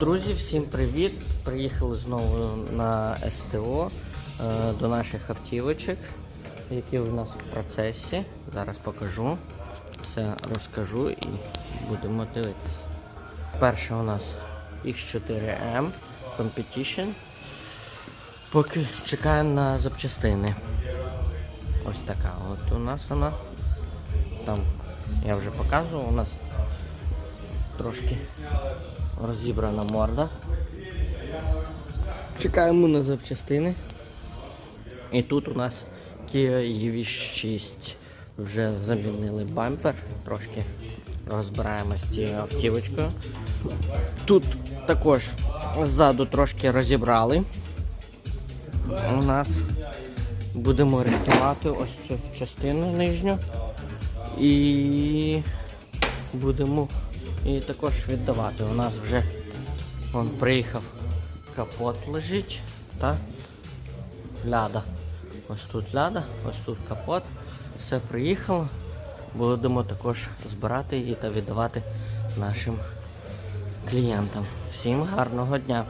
Друзі, всім привіт! Приїхали знову на СТО е, до наших автівочок, які у нас в процесі. Зараз покажу, все розкажу і будемо дивитись. Перше у нас X4M Competition. Поки чекаю на запчастини. Ось така от у нас вона. Там я вже показував, у нас трошки розібрана морда. Чекаємо на запчастини. І тут у нас Kia EV6 вже замінили бампер, трошки розбираємо з цією автівочкою. Тут також ззаду трошки розібрали. У нас будемо рихтувати ось цю частину нижню і будемо і також віддавати. У нас вже вон приїхав капот лежить та ляда. Ось тут ляда, ось тут капот. Все приїхало. Будемо також збирати її та віддавати нашим клієнтам. Всім гарного дня!